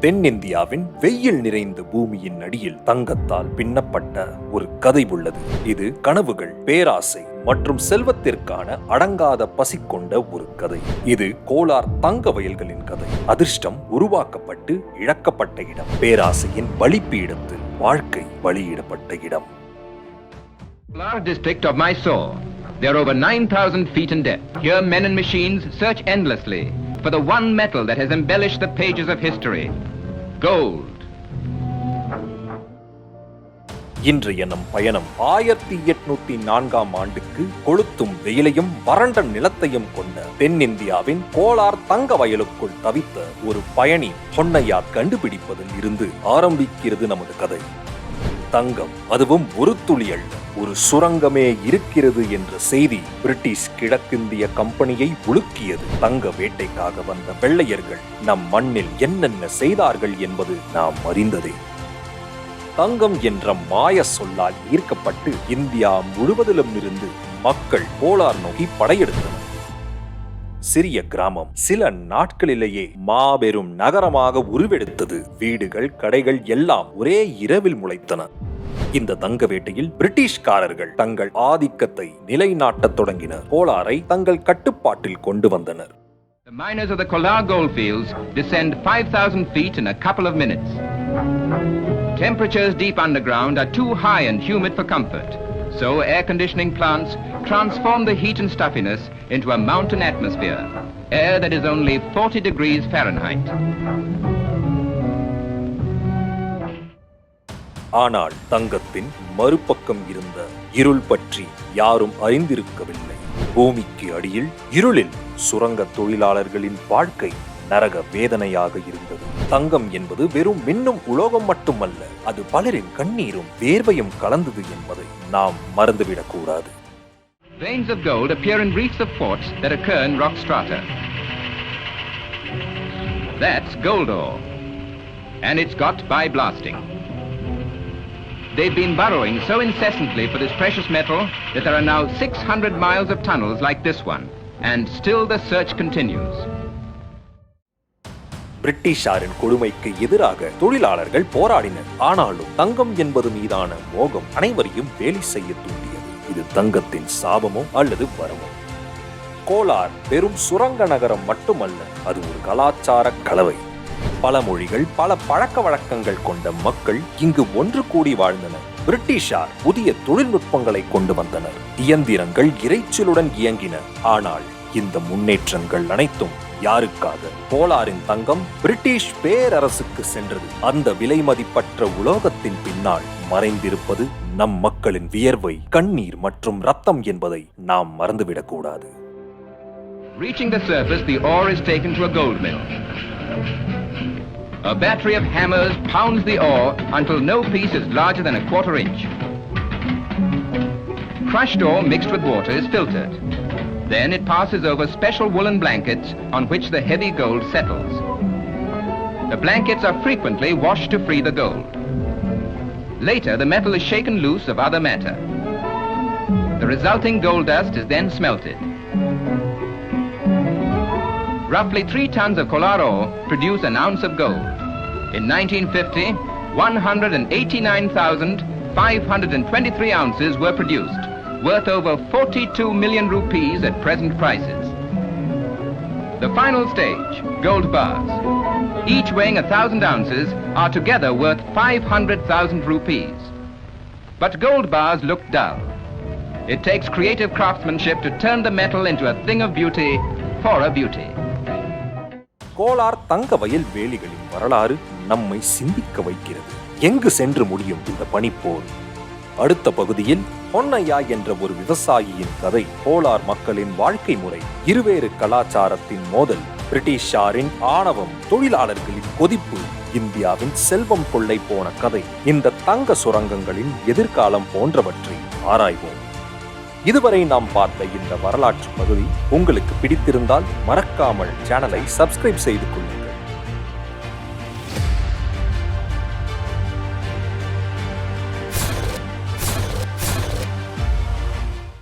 தென்னிந்தியாவின் வெயில் நிறைந்த பூமியின் அடியில் தங்கத்தால் பின்னப்பட்ட ஒரு கதை உள்ளது. இது கனவுகள் பேராசை மற்றும் செல்வத்திற்கான அடங்காத பசி கொண்ட ஒரு கதை. இது கோலார் தங்க வயல்களின் கதை. அதிர்ஷ்டம் உருவாக்கப்பட்டு இழக்கப்பட்ட இடம். பேராசையின் வழிப்பீடத்தில் வாழ்க்கை வழியிடப்பட்ட இடம். Large district of Mysore. are over 9,000 feet in depth. Here men and machines search endlessly. For the one metal that has embellished the pages of history. Gold. இன்றைய நம் பயணம் ஆயிரத்தி எட்நூத்தி நான்காம் ஆண்டுக்கு கொளுத்தும் வெயிலையும் வறண்ட நிலத்தையும் கொண்ட தென்னிந்தியாவின் கோலார் தங்க வயலுக்குள் தவித்த ஒரு பயணி பொன்னையா கண்டுபிடிப்பதில் இருந்து ஆரம்பிக்கிறது நமது கதை தங்கம் அதுவும் ஒரு துளி அல்ல ஒரு சுரங்கமே இருக்கிறது என்ற செய்தி பிரிட்டிஷ் கிழக்கிந்திய கம்பெனியை உலுக்கியது. தங்க வேட்டைக்காக வந்த வெள்ளையர்கள் நம் மண்ணில் என்னென்ன செய்தார்கள் என்பது நாம் அறிந்ததே. தங்கம் என்ற மாய சொல்லால் ஈர்க்கப்பட்டு இந்தியா முழுவதிலும் இருந்து மக்கள் போலார் நோக்கி படையெடுத்தனர். சிறிய கிராமம். சில நாட்களிலேயே மாபெரும் நகரமாக உருவெடுத்தது. வீடுகள் கடைகள் எல்லாம் ஒரே இரவில் முளைத்தன. இந்த தங்க வேட்டையில் பிரிட்டிஷ்காரர்கள் தங்கள் ஆதிக்கத்தை நிலைநாட்டத் தொடங்கினர் கோலாரை தங்கள் கட்டுப்பாட்டில் கொண்டு வந்தனர். The miners of the Kolar goldfields descend 5,000 feet in a couple of minutes. Temperatures deep underground are too high and humid for comfort, so air conditioning plants transform the heat and stuffiness into a mountain atmosphere, air that is only 40 degrees Fahrenheit. ஆனால் தங்கத்தின் மறுபக்கம் இருந்த இருள் பற்றி யாரும் அறிந்திருக்கவில்லை பூமிக்கு அடியில் இருளில் சுரங்க தொழிலாளர்களின் வாழ்க்கை நரக வேதனையாக இருந்தது தங்கம் என்பது வெறும் மின்னும் உலோகம் மட்டுமல்ல அது பலரின் கண்ணீரும் வேர்வையும் கலந்தது என்பதை நாம் மறந்துவிடக் கூடாது Veins of gold appear in reefs of quartz that occur in rock strata. That's gold ore. And it's got by blasting. They've been burrowing so incessantly for this precious metal that there are now 600 miles of tunnels like this one. And still the search continues. பிரிட்டிஷாரின் கொடுமைக்கு எதிராக தொழிலாளர்கள் போராடினர். ஆனாலும் தங்கம் என்பது மீதான மோகம் அனைவரையும் வேலை செய்ய தூண்டியது. இது தங்கத்தின் சாபமோ அல்லது வரமோ? கோலார் பெரும் சுரங்க நகரம் மட்டுமல்ல அது ஒரு கலாச்சார கலவை. பல மொழிகள் பல பழக்க வழக்கங்கள் கொண்ட மக்கள் இங்கு ஒன்று கூடி வாழ்ந்தனர். பிரிட்டிஷார் புதிய தொழில்நுட்பங்களை கொண்டு வந்தனர். இயந்திரங்கள் இறைச்சலுடன் இயங்கின. ஆனால் இந்த முன்னேற்றங்கள் அனைத்தும் யாருக்காக போலாரின் தங்கம் பிரிட்டிஷ் பேரரசுக்கு சென்றது அந்த விலை மதிப்பற்ற உலோகத்தின் பின்னால் மறைந்திருப்பது நம் மக்களின் வியர்வை கண்ணீர் மற்றும் ரத்தம் என்பதை நாம் மறந்துவிடக் கூடாது Reaching the surface, the ore is taken to a gold mill. A battery of hammers pounds the ore until no piece is larger than a quarter inch. Crushed ore mixed with water is filtered. Then it passes over special woolen blankets on which the heavy gold settles. The blankets are frequently washed to free the gold. Later, the metal is shaken loose of other matter. The resulting gold dust is then smelted. Roughly three tons of ore produce an ounce of gold. In 1950, 189,523 ounces were produced, worth over 42 million rupees at present prices. The final stage, gold bars, each weighing a thousand ounces, are together worth 500,000 rupees. But gold bars look dull. It takes creative craftsmanship to turn the metal into a thing of beauty for a beauty. Kolar தங்க வயல் வேலிகளின் வரலாறு நம்மை சிந்திக்க வைக்கிறது எங்கு சென்று முடியும் இந்த பனிப்போர் அடுத்த பகுதியில் பொன்னையா என்ற ஒரு விவசாயியின் கதை கோலார் மக்களின் வாழ்க்கை முறை இருவேறு கலாச்சாரத்தின் மோதல் பிரிட்டிஷாரின் ஆணவம் தொழிலாளர்களின் கொதிப்பு இந்தியாவின் செல்வம் கொள்ளை போன கதை இந்த தங்க சுரங்கங்களின் எதிர்காலம் போன்றவற்றை ஆராய்வோம். இதுவரை நாம் பார்த்த இந்த வரலாற்று பகுதி உங்களுக்கு பிடித்திருந்தால் மறக்காமல் சேனலை சப்ஸ்கிரைப் செய்து கொள்ளுங்கள்.